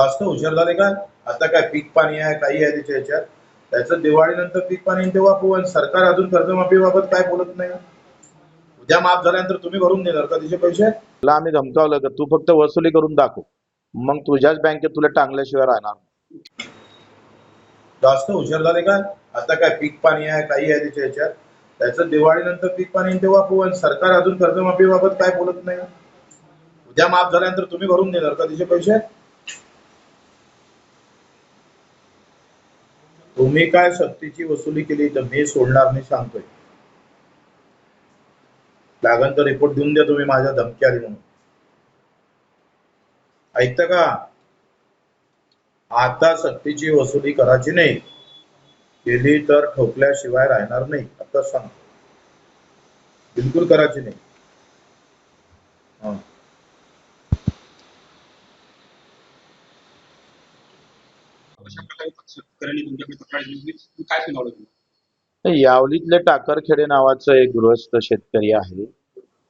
जास्त हुशार झाले का? आता काय पीक पाणी आहे काही आहे त्याच्या ह्याच्यात. त्याचं दिवाळीनंतर पीक पाणी तेव्हा आपण सरकार अजून कर्जमाफीबाबत काय बोलत नाही? उद्या माफ झाल्यानंतर तुम्ही भरून देणार का त्याचे पैसे? तुला आम्ही धमकावलं का तू फक्त वसुली करून दाखव. मग तुझ्याच बँकेत तुला टांगल्याशिवाय राहणार. जास्त हुशार झाले का? आता काय पीक पाणी आहे काही आहे त्याच्या ह्याच्यात. त्याचं दिवाळीनंतर पीक पाणी तेव्हा आपण सरकार अजून कर्जमाफीबाबत काय बोलत नाही? उद्या माफ झाल्यानंतर तुम्ही भरून देणार का त्याचे पैसे? तुम्ही काय सक्तीची वसुली केली तर मी सोडणार नाही सांगतोय. लागन तर रिपोर्ट देऊन द्या तुम्ही माझ्या धमकी आली म्हणून. ऐकता का? आता सक्तीची वसुली करायची नाही केली तर ठोकल्याशिवाय राहणार नाही आता सांग बिलकुल करायची नाही. अशा प्रकारे शेतकऱ्यांनी तुमच्याकडे तक्रार दिली तुम्ही काय सुनावलं तुम्ही यावलीतले टाकरखेडे नावाचं एक गृहस्थ शेतकरी आहे.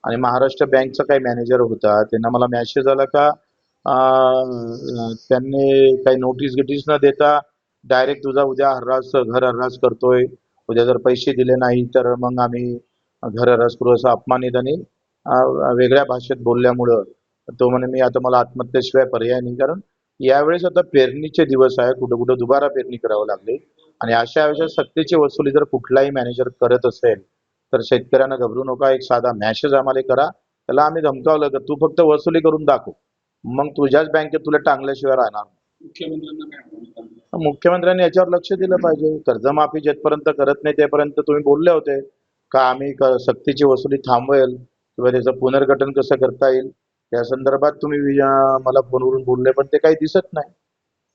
आणि महाराष्ट्र बँकचा काही मॅनेजर होता. त्यांना मला मॅसेज आला का अं, त्यांनी काही नोटीस गिटीस न देता डायरेक्ट तुझा उद्या हर्रास घर हर्रास करतोय. उद्या जर पैसे दिले नाही तर मग आम्ही घर हर्रास करू असं अपमानित आणि अं, वेगळ्या भाषेत बोलल्यामुळं तो म्हणे मी आता मला आत्महत्येशिवाय पर्याय नाही. कारण यावेळेस आता पेरणीचे दिवस आहे. कुठं कुठं दुबारा पेरणी करावं लागली. आणि अशा वेळेस सक्तीची वसुली जर कुठलाही मॅनेजर करत असेल तर शेतकऱ्यांना घबरू नका. एक साधा मॅसेज आम्हाला करा. त्याला आम्ही धमकावलं का तू फक्त वसुली करून दाखव. मग तुझ्याच बँकेत तुला टांगल्याशिवाय राहणार. मुख्यमंत्र्यांना याच्यावर लक्ष दिलं पाहिजे. कर्जमाफी जेथपर्यंत करत नाही तेपर्यंत तुम्ही बोलले होते का आम्ही सक्तीची वसुली थांबवेल? किंवा त्याचं पुनर्गठन कसं करता येईल? त्या संदर्भात तुम्ही मला फोनवरून बोलले पण ते काही दिसत नाही.